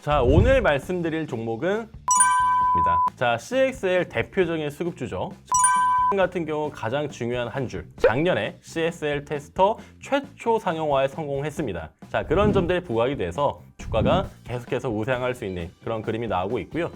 자, 오늘 말씀드릴 종목은 입니다. 자, CXL 대표적인 수급주죠. 같은 경우 가장 중요한 한 줄. 작년에 CSL 테스터 최초 상용화에 성공했습니다. 자, 그런 점들이 부각이 돼서 주가가 계속해서 우상할 수 있는 그런 그림이 나오고 있고요.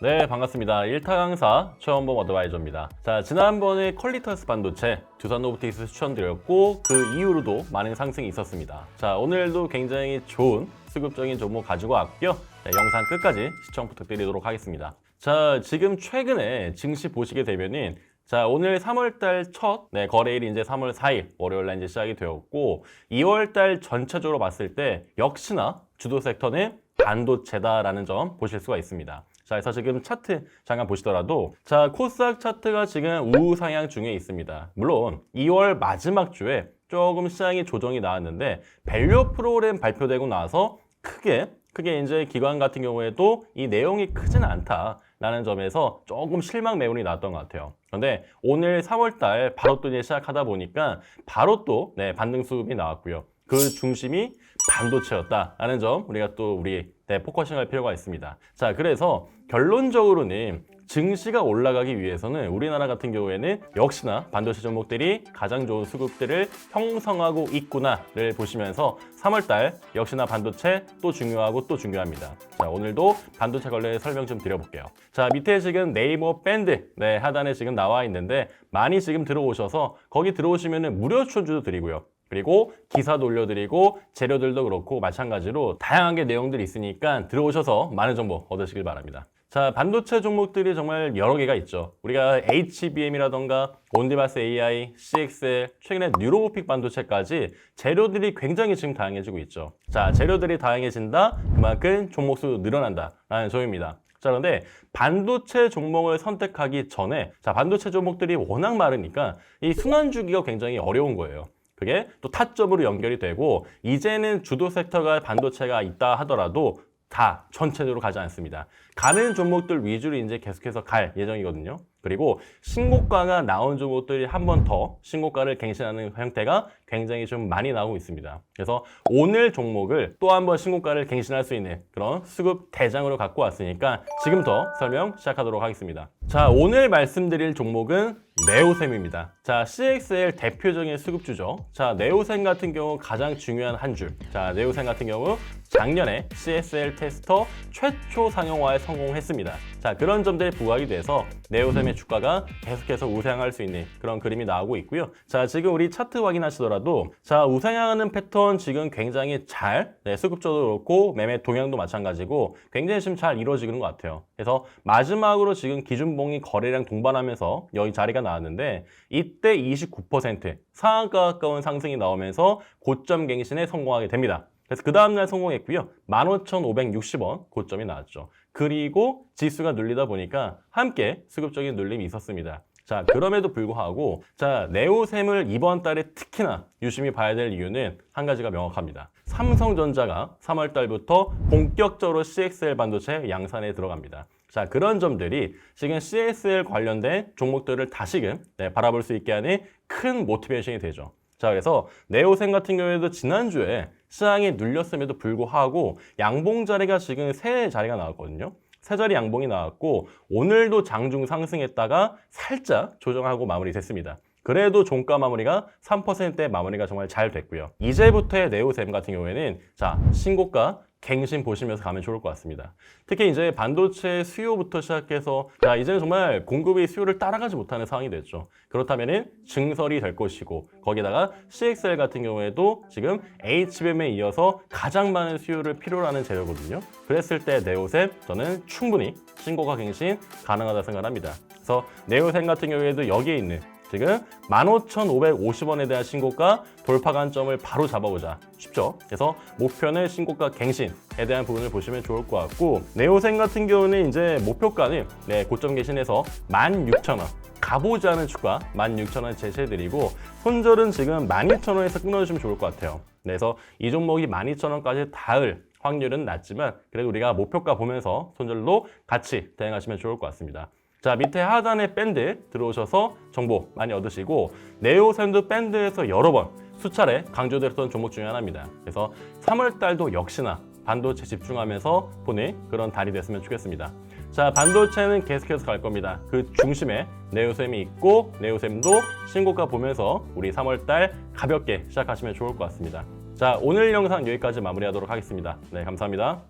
네, 반갑습니다. 1타 강사 최원범 어드바이저입니다. 자, 지난번에 퀄리터스 반도체 두산 로보틱스 추천드렸고 그 이후로도 많은 상승이 있었습니다. 자, 오늘도 굉장히 좋은 수급적인 종목 가지고 왔고요. 자, 영상 끝까지 시청 부탁드리도록 하겠습니다. 자, 지금 최근에 증시 보시게 되면은 자, 오늘 3월달 첫 네, 거래일이 이제 3월 4일 월요일날 이제 시작이 되었고 2월달 전체적으로 봤을 때 역시나 주도 섹터는 반도체다라는 점 보실 수가 있습니다. 자, 그래서 지금 차트 잠깐 보시더라도 자, 코스닥 차트가 지금 우상향 중에 있습니다. 물론 2월 마지막 주에 조금 시장이 조정이 나왔는데 밸류 프로그램 발표되고 나서 크게 크게 이제 기관 같은 경우에도 이 내용이 크지는 않다라는 점에서 조금 실망 매운이 나왔던 것 같아요. 그런데 오늘 3월달 바로 또 이제 시작하다 보니까 바로 또 네, 반등 수급이 나왔고요. 그 중심이 반도체였다라는 점 우리가 또 우리 네, 포커싱할 필요가 있습니다. 자, 그래서 결론적으로는 증시가 올라가기 위해서는 우리나라 같은 경우에는 역시나 반도체 종목들이 가장 좋은 수급들을 형성하고 있구나를 보시면서 3월달 역시나 반도체 또 중요하고 또 중요합니다. 자 오늘도 반도체 관련 설명 좀 드려볼게요. 자 밑에 지금 네이버 밴드 네, 하단에 지금 나와 있는데 많이 지금 들어오셔서 거기 들어오시면 무료 추천주도 드리고요. 그리고 기사도 올려드리고 재료들도 그렇고 마찬가지로 다양하게 내용들이 있으니까 들어오셔서 많은 정보 얻으시길 바랍니다. 자, 반도체 종목들이 정말 여러 개가 있죠. 우리가 HBM이라던가 온디바스 AI, CXL, 최근에 뉴로모픽 반도체까지 재료들이 굉장히 지금 다양해지고 있죠. 자, 재료들이 다양해진다. 그만큼 종목 수도 늘어난다 라는 점입니다. 자, 그런데 반도체 종목을 선택하기 전에 자, 반도체 종목들이 워낙 많으니까 이 순환 주기가 굉장히 어려운 거예요. 그게 또 타점으로 연결이 되고 이제는 주도 섹터가 반도체가 있다 하더라도 다 전체적으로 가지 않습니다. 가는 종목들 위주로 이제 계속해서 갈 예정이거든요. 그리고 신고가가 나온 종목들이 한 번 더 신고가를 갱신하는 형태가 굉장히 좀 많이 나오고 있습니다. 그래서 오늘 종목을 또 한 번 신고가를 갱신할 수 있는 그런 수급 대장으로 갖고 왔으니까 지금부터 설명 시작하도록 하겠습니다. 자, 오늘 말씀드릴 종목은 네오셈입니다. 자, CXL 대표적인 수급주죠. 자, 네오셈 같은 경우 가장 중요한 한 줄. 자, 네오셈 같은 경우 작년에 CSL 테스터 최초 상용화에 성공했습니다. 자, 그런 점들이 부각이 돼서 네오셈의 주가가 계속해서 우상할 수 있는 그런 그림이 나오고 있고요. 자, 지금 우리 차트 확인하시더라도 자, 우상향하는 패턴 지금 굉장히 잘 네, 수급적으로 그렇고 매매 동향도 마찬가지고 굉장히 지금 잘 이루어지는 것 같아요. 그래서 마지막으로 지금 기준봉이 거래량 동반하면서 여기 자리가 나왔는데 이때 29% 상한가 가까운 상승이 나오면서 고점 갱신에 성공하게 됩니다. 그래서 그 다음날 성공했고요. 15,560원 고점이 나왔죠. 그리고 지수가 눌리다 보니까 함께 수급적인 눌림이 있었습니다. 자, 그럼에도 불구하고 자, 네오셈을 이번 달에 특히나 유심히 봐야 될 이유는 한 가지가 명확합니다. 삼성전자가 3월 달부터 본격적으로 CXL 반도체 양산에 들어갑니다. 자, 그런 점들이 지금 CXL 관련된 종목들을 다시금 네, 바라볼 수 있게 하는 큰 모티베이션이 되죠. 자, 그래서 네오셈 같은 경우에도 지난주에 시장이 눌렸음에도 불구하고 양봉 자리가 지금 세 자리가 나왔거든요. 세 자리 양봉이 나왔고 오늘도 장중 상승했다가 살짝 조정하고 마무리됐습니다. 그래도 종가 마무리가 3%대 마무리가 정말 잘 됐고요. 이제부터의 네오셈 같은 경우에는 자 신고가 갱신 보시면서 가면 좋을 것 같습니다. 특히 이제 반도체 수요부터 시작해서 자 이제는 정말 공급이 수요를 따라가지 못하는 상황이 됐죠. 그렇다면은 증설이 될 것이고 거기다가 CXL 같은 경우에도 지금 HBM에 이어서 가장 많은 수요를 필요로 하는 재료거든요. 그랬을 때 네오셈 저는 충분히 신고가 갱신 가능하다 생각합니다. 그래서 네오셈 같은 경우에도 여기에 있는 지금 15,550원에 대한 신고가 돌파 관점을 바로 잡아보자. 쉽죠? 그래서 목표는 신고가 갱신에 대한 부분을 보시면 좋을 것 같고 네오생 같은 경우는 이제 목표가는 네, 고점 갱신해서 16,000원. 가보지 않은 주가 16,000원 제시해드리고 손절은 지금 12,000원에서 끊어주시면 좋을 것 같아요. 네, 그래서 이 종목이 12,000원까지 닿을 확률은 낮지만 그래도 우리가 목표가 보면서 손절로 같이 대응하시면 좋을 것 같습니다. 자 밑에 하단에 밴드 들어오셔서 정보 많이 얻으시고 네오 샌드 밴드에서 여러 번 수차례 강조됐던 종목 중에 하나입니다. 그래서 3월 달도 역시나 반도체 집중하면서 보는 그런 달이 됐으면 좋겠습니다. 자 반도체는 계속해서 갈 겁니다. 그 중심에 네오셈이 있고 네오셈도 신고가 보면서 우리 3월 달 가볍게 시작하시면 좋을 것 같습니다. 자 오늘 영상 여기까지 마무리하도록 하겠습니다. 네 감사합니다.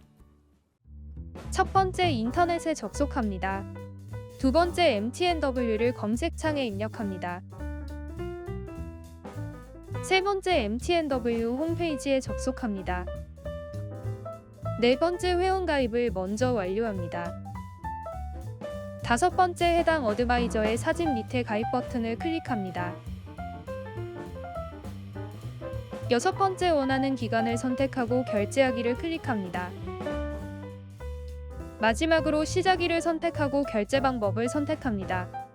첫 번째 인터넷에 접속합니다. 두 번째 MTNW를 검색창에 입력합니다. 세 번째 MTNW 홈페이지에 접속합니다. 네 번째 회원가입을 먼저 완료합니다. 다섯 번째 해당 어드바이저의 사진 밑에 가입 버튼을 클릭합니다. 여섯 번째 원하는 기간을 선택하고 결제하기를 클릭합니다. 마지막으로 시작일을 선택하고 결제 방법을 선택합니다.